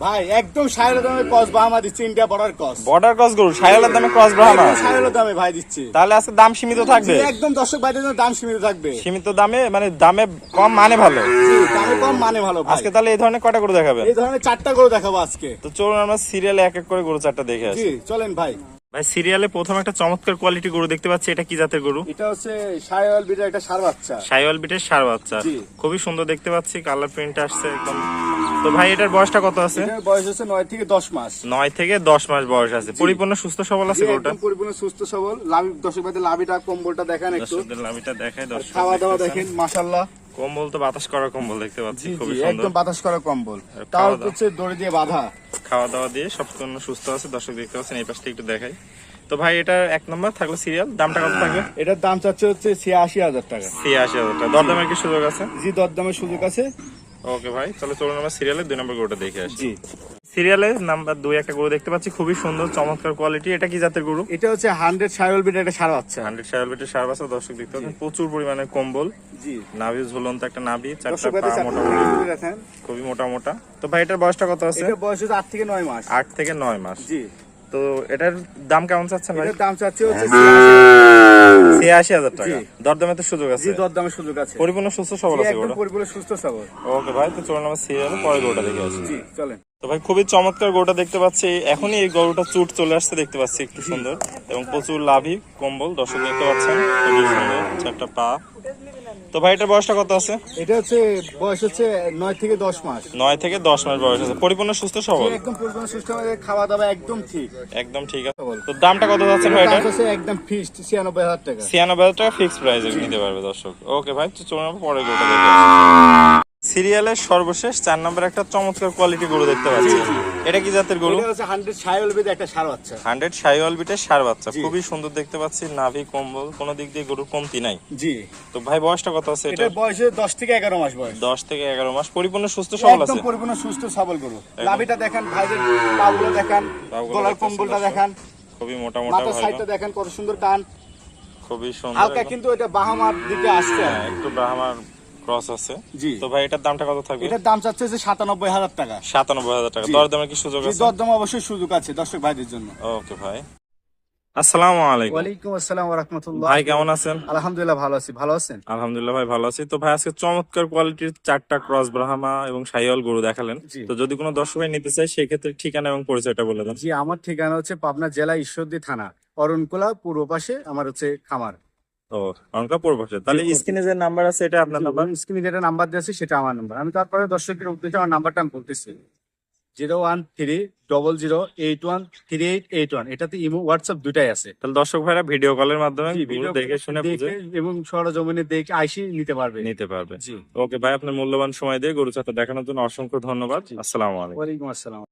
ভাই একদম সাইলের দামে কস বাহামা দিচ্ছে ইন্ডিয়া বর্ডার কস বর্ডার ক্রস গরু সাইয়ালের দামে ক্রস ব্রাহ্মা একদম দামে ভাই দিচ্ছে। তাহলে আজকে দাম সীমিত থাকবে? একদম দর্শক ভাইদের জন্য দাম সীমিত থাকবে। সীমিত দামে মানে দামে কম মানে ভালো? দামে কম মানে ভালো আজকে তাহলে এই ধরনের কটা গরু দেখাবেন? এই ধরনের চারটা করে দেখাবো আজকে। তো চলুন আমরা সিরিয়ালে এক এক করে গরু চারটা দেখে আসি। চলেন ভাই। ভাই সিরিয়ালে প্রথম একটা চমৎকার কোয়ালিটি গরু দেখতে পাচ্ছি এটা কি জাতের গরু? এটা হচ্ছে সাইওয়াল বিটের একটা সার বাচ্চা। সাইওয়াল বিটের সার বাচ্চা। খুবই সুন্দর দেখতে পাচ্ছি কালার প্রিন্ট আসছে একদম। তো ভাই এটার বয়সটা কত আছে? এটার বয়স হচ্ছে থেকে দশ মাস। নয় থেকে দশ মাস বয়স আছে। পরিপূর্ণ সুস্থ সবল আছে গরুটা একদম পরিপূর্ণ সুস্থ সবল। লাভি দর্শক ভাইদের লাভিটা কম্বলটা দেখেন একটু। দর্শকদের লাভিটা দেখায় দর্শক খাওয়া দাওয়া দেখেন মাশাল্লাহ কম্বল তো বাতাস করা কম্বল দেখতে পাচ্ছি খুবই সুন্দর। একদম বাতাস করা কম্বল। তাও হচ্ছে দড়ি দিয়ে বাঁধা। খাওয়া দাওয়া দিয়ে সম্পূর্ণ সুস্থ আছে দর্শক দেখতে পাচ্ছেন এই পাশটা একটু দেখাই। তো ভাই এটা এক নম্বর থাকল সিরিয়াল। দামটা কত থাকবে? এটার দাম চাচ্ছে হচ্ছে ছিয়াশি হাজার টাকা। ছিয়াশি হাজার টাকা। দরদামের কি সুযোগ আছে? জি দরদামের সুযোগ আছে। ওকে ভাই তাহলে চলুন আমরা সিরিয়ালের দুই নম্বর গরুটা দেখে আসি। জি। সিরিয়ালে নাম্বার দুই একটা গরু দেখতে পাচ্ছি খুবই সুন্দর চমৎকার কোয়ালিটি এটা কি জাতের গরু? এটা হচ্ছে হান্ড্রেড সাইওয়াল বিটের একটা সার বাচ্চা। হান্ড্রেড সাইল বেটের সার বাসা দর্শক দেখতে পাচ্ছেন প্রচুর পরিমাণে কম্বল। জি। নাভি ঝুলন্ত একটা নাভি চারটা পা খুবই মোটা মোটা। তো ভাই এটার বয়সটা কত আছে? এটা বয়স হচ্ছে আট থেকে নয় মাস। আট থেকে নয় মাস। জি। তো এটার দাম কেমন চাচ্ছেন ভাই? দাম চাচ্ছে হচ্ছে ছিয়াশি হাজার টাকা। দরদামে তো সুযোগ আছে। জি দরদামের সুযোগ আছে। পরিপূর্ণ সুস্থ সবল আছে একদম পরিপূর্ণ সুস্থ সবল। ওকে ভাই তো চলুন আমার সিরিয়ালে পরে গরুটা দেখে আসি। জি চলেন। তো ভাই খুবই চমৎকার গরুটা দেখতে পাচ্ছি। এখনই এই গরুটা চুট চলে আসছে দেখতে পাচ্ছি একটু সুন্দর। এবং প্রচুর লাভি কম্বল দর্শক দেখতে পাচ্ছেন। খুবই সুন্দর চারটা পা। তো ভাই এটার বয়সটা কত আছে? এটা হচ্ছে বয়স হচ্ছে নয় থেকে দশ মাস। নয় থেকে দশ মাস বয়স আছে। পরিপূর্ণ সুস্থ সবল? একদম পরিপূর্ণ সুস্থ খাওয়া দাওয়া একদম ঠিক। একদম ঠিক আছে। তো দামটা কত যাচ্ছে ভাই এটা হচ্ছে একদম ফিক্সড ছিয়ানব্বই হাজার টাকা। ছিয়ানব্বই হাজার টাকা ফিক্সড প্রাইস নিতে পারবে দর্শক। ওকে ভাই তো চলুন পরে গোটা দেখে। সিরিয়ালের সর্বশেষ চার নম্বর একটা চমৎকার কোয়ালিটি গরু দেখতে পাচ্ছি। এটা কি জাতের গরু? হান্ড্রেড সাইওয়াল বিটের একটা সার বাচ্চা। হান্ড্রেড সাইওয়াল বিটের সার বাচ্চা। খুবই সুন্দর দেখতে পাচ্ছি নাভি কম্বল কোনো দিক দিয়ে গরুর কমতি নাই। জি। তো ভাই বয়সটা কত আছে এটা বয়স হচ্ছে দশ থেকে এগারো মাস বয়স। দশ থেকে এগারো মাস। পরিপূর্ণ সুস্থ সবল একদম আছে? পরিপূর্ণ সুস্থ সবল গরু। লাভিটা দেখেন ভাইদের পাগুলো দেখান গলার কম্বলটা। দেখান। খুবই মোটা মোটা মাথার সাইডটা দেখেন কত সুন্দর কান। খুবই সুন্দর হালকা কিন্তু এটা বাহামার দিকে আসছে। হ্যাঁ, একটু ব্রাহ্মার ক্রস আছে। জি। তো ভাই এটার দামটা কত থাকবে? এটার দাম চাচ্ছে যে সাতানব্বই হাজার টাকা। সাতানব্বই হাজার টাকা। দরদামের কি সুযোগ আছে? দরদাম অবশ্যই সুযোগ আছে দর্শক ভাইদের জন্য। ওকে ভাই। আসসালামু আলাইকুম। ওয়ালাইকুম আসসালাম রহমতুল্লাহ। ভাই কেমন আছেন? আলহামদুলিল্লাহ ভালো আছি। ভালো আছেন? আলহামদুলিল্লাহ ভাই ভালো আছি। তো ভাই আজকে চমৎকার কোয়ালিটির চারটা ক্রস ব্রাহ্মা এবং সাইওয়াল গরু দেখালেন। তো যদি কোনো দর্শক ভাই নিতে চায় সেই ক্ষেত্রে ঠিকানা এবং পরিচয়টা বলে দেন। জি আমার ঠিকানা হচ্ছে পাবনা জেলা ঈশ্বরদী থানা অরণকুলা পূর্ব পাশে আমার হচ্ছে খামার। ও অনকা পূর্বশে তাহলে জি, স্ক্রিনে যে নাম্বার আছে এটা আপনার নাম্বার স্ক্রিনে যেটা নাম্বার দিয়েছে সেটা আমার নাম্বার আমি তারপরে দর্শকের উদ্দেশ্যে আমার নাম্বারটা আমি বলতেছি। Zero one three double zero eight one three eight eight one. এটাতে ইমো হোয়াটসঅ্যাপ দুটাই আছে। তাহলে দর্শক ভাইরা ভিডিও কলের মাধ্যমে ভিডিও দেখে শুনে বুঝে এবং সরজমিনে দেখে আইসি নিতে পারবে। নিতে পারবে। ওকে ভাই আপনার মূল্যবান সময় দিয়ে গরু চারটা দেখানোর জন্য অসংখ্য ধন্যবাদ। আসসালামু আলাইকুম। ওয়ালাইকুম আসসালাম।